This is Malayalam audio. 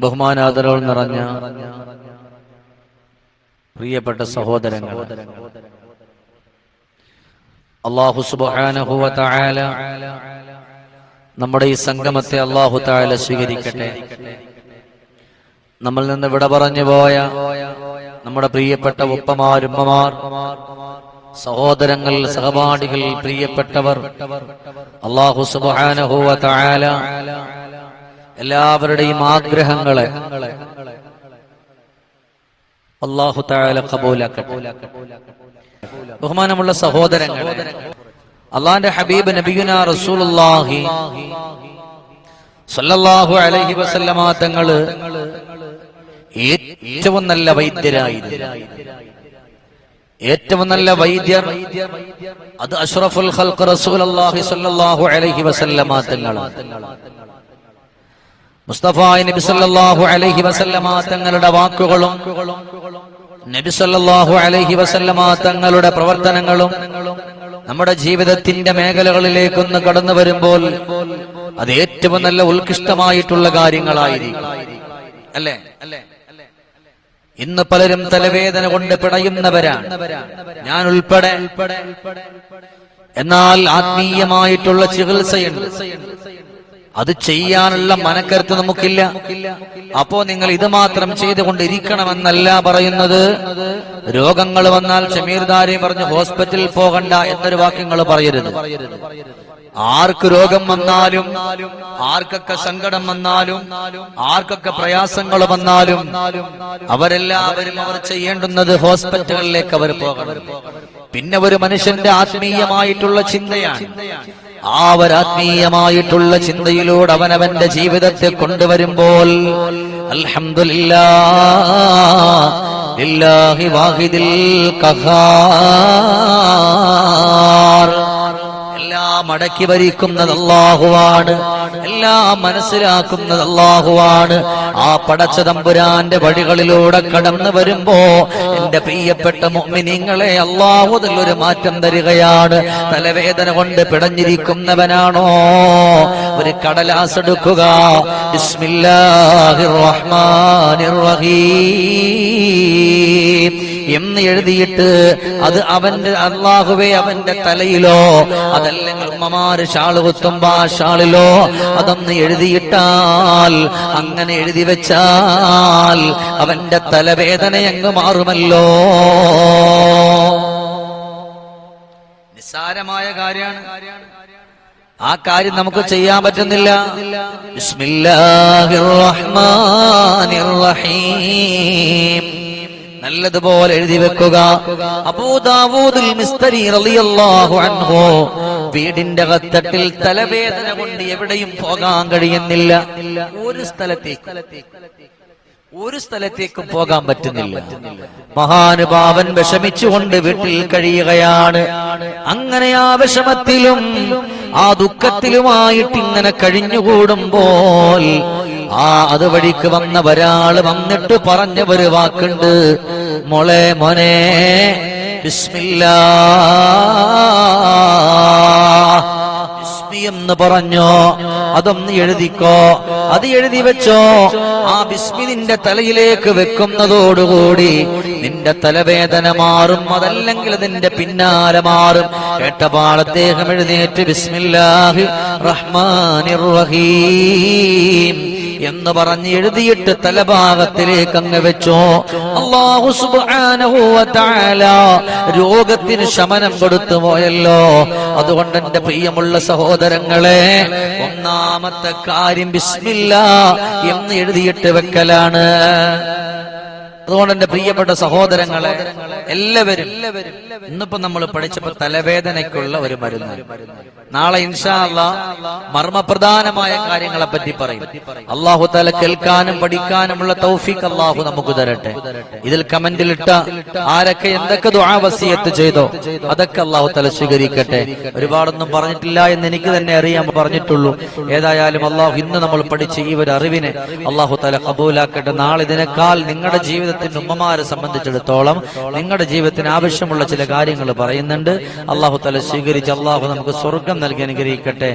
ബഹുമാനാദരവ് നിറഞ്ഞ പ്രിയപ്പെട്ട സഹോദരങ്ങൾ അള്ളാഹു സുബാനഹുവ നമ്മുടെ ഈ സംഗമത്തെ അള്ളാഹു തായാല സ്വീകരിക്കട്ടെ. നമ്മൾ നിന്ന് വിട പറഞ്ഞു പോയ നമ്മുടെ പ്രിയപ്പെട്ട ഉപ്പമാർ ഉമ്മമാർ സഹോദരങ്ങൾ സഹപാഠികൾ പ്രിയപ്പെട്ടവർ അള്ളാഹു സുബാനഹുവ തായാല എല്ലാവരുടെയും ആഗ്രഹങ്ങളെ അള്ളാഹു തായാല കബൂലാക്കട്ടെ. ബഹുമാനമുള്ള സഹോദരങ്ങളെ അള്ളാന്റെ ഹബീബ് നബിയുന റസൂലുള്ളാഹി സല്ലല്ലാഹു അലൈഹി വസല്ലമ തങ്ങൾ ഏറ്റവും നല്ല വൈദ്യരായിരുന്നു. ഏറ്റവും നല്ല വൈദ്യർ അത് അഷ്റഫുൽ ഖൽഖ് റസൂലുള്ളാഹി സല്ലല്ലാഹു അലൈഹി വസല്ലമ തങ്ങളാണ്. നബി സല്ലല്ലാഹു അലൈഹി വസല്ലമ തങ്ങളുടെ വാക്കുകളും നബി സല്ലല്ലാഹു അലൈഹി വസല്ലമ തങ്ങളുടെ പ്രവർത്തനങ്ങളും നമ്മുടെ ജീവിതത്തിന്റെ മേഖലകളിലേക്കൊന്ന് കടന്നു വരുമ്പോൾ അത് ഏറ്റവും നല്ല ഉത്കൃഷ്ടമായിട്ടുള്ള കാര്യങ്ങളായിരിക്കും. അല്ലേ? ഇന്ന് പലരും തലവേദന കൊണ്ട് പിടയുന്നവരാണ്. ഞാൻ ഉൾപ്പെടെ. എന്നാൽ ആത്മീയമായിട്ടുള്ള ചികിത്സയുണ്ട്. അത് ചെയ്യാനുള്ള മനക്കരുത്ത് നമുക്കില്ല. അപ്പോ നിങ്ങൾ ഇത് മാത്രം ചെയ്തുകൊണ്ടിരിക്കണമെന്നല്ല പറയുന്നത്. രോഗങ്ങൾ വന്നാൽ ഷമീർദാരി പറഞ്ഞ് ഹോസ്പിറ്റലിൽ പോകണ്ട എന്നൊരു വാക്യങ്ങൾ പറയരുത്. ആർക്ക് രോഗം വന്നാലും ആർക്കൊക്കെ സങ്കടം വന്നാലും ആർക്കൊക്കെ പ്രയാസങ്ങൾ വന്നാലും അവരെല്ലാവരും അവർ ചെയ്യേണ്ടുന്നത് ഹോസ്പിറ്റലുകളിലേക്ക് അവർ പോകണം. പിന്നെ ഒരു മനുഷ്യന്റെ ആത്മീയമായിട്ടുള്ള ചിന്തയാണ്. ആ ഒരു ആത്മീയമായിട്ടുള്ള ചിന്തയിലൂടെ അവനവന്റെ ജീവിതത്തെ കൊണ്ടുവരുമ്പോൾ അൽഹംദുലില്ലാ ലില്ലാഹി അടക്കി ഭരിക്കുന്നത് അള്ളാഹുവാണ് എല്ലാം മനസ്സിലാക്കുന്നത് അള്ളാഹുവാണ് ആ പടച്ച തമ്പുരാന്റെ വഴികളിലൂടെ കടന്നു വരുമ്പോ എന്റെ പ്രിയപ്പെട്ട മുഅ്മിനീങ്ങളെ അള്ളാഹുതിൽ ഒരു മാറ്റം തരികയാണ്. തലവേദന കൊണ്ട് പിടഞ്ഞിരിക്കുന്നവനാണോ? ഒരു കടലാസ് എടുക്കുക ബിസ്മില്ലാഹിർ റഹ്മാനിർ റഹീം. എന്ന് എഴുതിയിട്ട് അത് അവന്റെ അള്ളാഹുവെ അവന്റെ തലയിലോ അതല്ലെങ്കിൽ ഉമ്മമാര് ഷാൾ കുത്തുമ്പോ ഷാളിലോ അതൊന്ന് എഴുതിയിട്ടാൽ അങ്ങനെ എഴുതി വെച്ചാൽ അവന്റെ തലവേദന അങ്ങ് മാറുമല്ലോ. നിസ്സാരമായ കാര്യമാണ്. ആ കാര്യം നമുക്ക് ചെയ്യാൻ പറ്റുന്നില്ല. ബിസ്മില്ലാഹിർ റഹ്മാനിർ റഹീം. നല്ലതുപോലെ എഴുതി വെക്കുക. അബൂദാവൂദുൽ മിസ്തരി റളിയല്ലാഹു അൻഹു വീടിന്റെ കത്തട്ടിൽ തലവേദന കൊണ്ട് എവിടെയും പോകാൻ കഴിയുന്നില്ല. ഒരു സ്ഥലത്തേക്ക്. ഒരു സ്ഥലത്തേക്കും പോകാൻ പറ്റുന്നില്ല. മഹാനുഭാവൻ വിഷമിച്ചുകൊണ്ട് വീട്ടിൽ കഴിയുകയാണ്. അങ്ങനെ ആ വിഷമത്തിലും ആ ദുഃഖത്തിലുമായിട്ട് ഇങ്ങനെ കഴിഞ്ഞുകൂടുമ്പോൾ ആ അതുവഴിക്ക് വന്ന ഒരാൾ വന്നിട്ട് പറഞ്ഞ ഒരു വാക്കുണ്ട്. മോളെ മോനെ ബിസ്മില്ലാ. ബിസ്മി എന്ന് പറഞ്ഞോ അതൊന്ന് എഴുതിക്കോ. അത് എഴുതി വെച്ചോ. ആ ബിസ്മി നിന്റെ തലയിലേക്ക് വെക്കുന്നതോടുകൂടി നിന്റെ തലവേദന മാറും അതല്ലെങ്കിൽ നിന്റെ പിന്നാലെ മാറും. കേട്ടപാൾ അദ്ദേഹം എഴുന്നേറ്റ് ബിസ്മില്ലാഹി റഹ്മാനിർ റഹീം. എന്ന് പറഞ്ഞ് എഴുതിയിട്ട് തലഭാഗത്തിലേക്ക് അങ്ങ് വെച്ചോ രോഗത്തിന് ശമനം കൊടുത്തു പോയല്ലോ. അതുകൊണ്ട് എന്റെ പ്രിയമുള്ള സഹോദരങ്ങളെ ഒന്നാമത്തെ കാര്യം ബിസ്മില്ല എന്ന് എഴുതിയിട്ട് വെക്കലാണ്. അതുകൊണ്ട് എന്റെ പ്രിയപ്പെട്ട സഹോദരങ്ങളെ എല്ലാവരും ഇന്നിപ്പോ നമ്മൾ പഠിച്ചപ്പോ തലവേദനയ്ക്കുള്ള ഒരു മരുന്ന്. നാളെ ഇൻഷാല്ല മർമ്മപ്രധാനമായ കാര്യങ്ങളെ പറ്റി പറയും. അള്ളാഹു തല കേൾക്കാനും പഠിക്കാനുമുള്ള തൗഫീഖ് അള്ളാഹു നമുക്ക് തരട്ടെ. ഇതിൽ കമന്റിലിട്ട ആരൊക്കെ എന്തൊക്കെ ദുആവസിയത്ത് ചെയ്തോ അതൊക്കെ അള്ളാഹു തല സ്വീകരിക്കട്ടെ. ഒരുപാടൊന്നും പറഞ്ഞിട്ടില്ല എന്ന് എനിക്ക് തന്നെ അറിയാൻ പറഞ്ഞിട്ടുള്ളൂ. ഏതായാലും അള്ളാഹു ഇന്ന് നമ്മൾ പഠിച്ച ഈ ഒരു അറിവിനെ അള്ളാഹു തല കബൂലാക്കട്ടെ. നാളെ ഇതിനേക്കാൾ നിങ്ങളുടെ ജീവിതത്തിന്റെ ഉമ്മമാരെ സംബന്ധിച്ചിടത്തോളം നിങ്ങളുടെ ജീവിതത്തിന് ആവശ്യമുള്ള ചില കാര്യങ്ങൾ പറയുന്നുണ്ട്. അള്ളാഹു തല സ്വീകരിച്ച് അള്ളാഹു നമുക്ക് സ്വർഗം നൽകി അനുഗ്രഹിക്കട്ടെ.